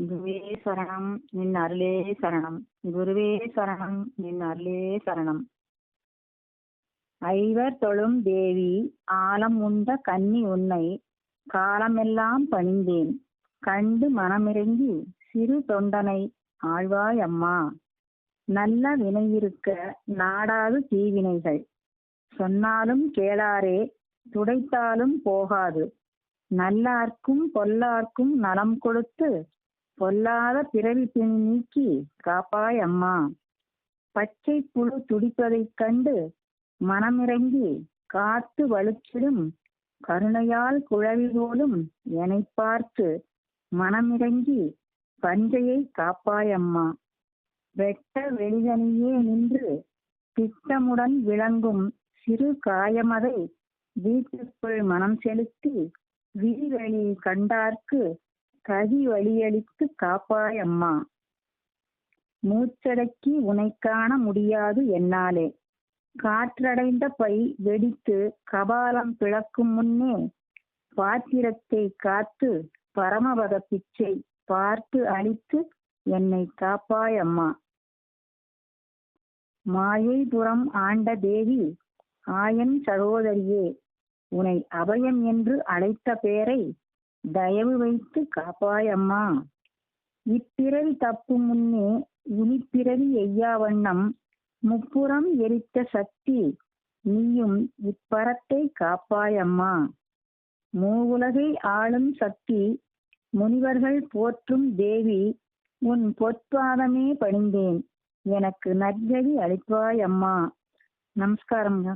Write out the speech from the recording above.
குருவே சரணம் நின் அருளே சரணம். குருவே சரணம் நின் அருளே சரணம். ஐவர் தொழும் தேவி ஆலம் உண்ட கன்னி உன்னை காலமெல்லாம் பணிந்தேன். கண்டு மனமிறங்கி சிறு தொண்டனை ஆழ்வாய் அம்மா. நல்ல வினையிருக்க நாடாது தீவினைகள். சொன்னாலும் கேளாரே துடைத்தாலும் போகாது. நல்லார்க்கும் பொல்லார்க்கும் நலம் கொடுத்து பொல்லாத பிறவி பிணி நீக்கி காப்பாய் அம்மா. பச்சை புழு துடிப்பதைக் கண்டு மனமிறங்கி காத்து வலுச்சிடும் கருணையால் குழவி போலும் என்னை பார்த்து மனமிறங்கி பஞ்சையை காப்பாயம்மா வெட்ட வெளிதனியே நின்று திட்டமுடன் விளங்கும் சிறு காயமதை வீட்டுக்குள் மனம் செலுத்தி விதிவெளி கண்டார்க்கு கதி வழியளித்து காப்பாயம்மா. மூச்சடக்கி உனை காண முடியாது என்னாலே. காற்றடைந்த பை வெடித்து கபாலம் பிளக்கும் முன்னே பாத்திரத்தை காத்து பரமபத பிச்சை பார்த்து அழித்து என்னை காப்பாய் அம்மா மாயைபுரம் ஆண்ட தேவி ஆயன் சகோதரியே உனை அபயம் என்று அழைத்த பெயரை தயவு வைத்து காப்பாய் அம்மா. இப்பிறவி தப்பு முன்னே இனிப்பிறவி எய்யா வண்ணம் முப்புறம் எரித்த சக்தி. நீயும் இப்பறத்தை காப்பாய் அம்மா. மூவுலகை ஆளும் சக்தி முனிவர்கள் போற்றும் தேவி உன் பொற்பாதமே பணிந்தேன். எனக்கு நற்கதி அளிப்பாய் அம்மா. நமஸ்காரம்ங்க.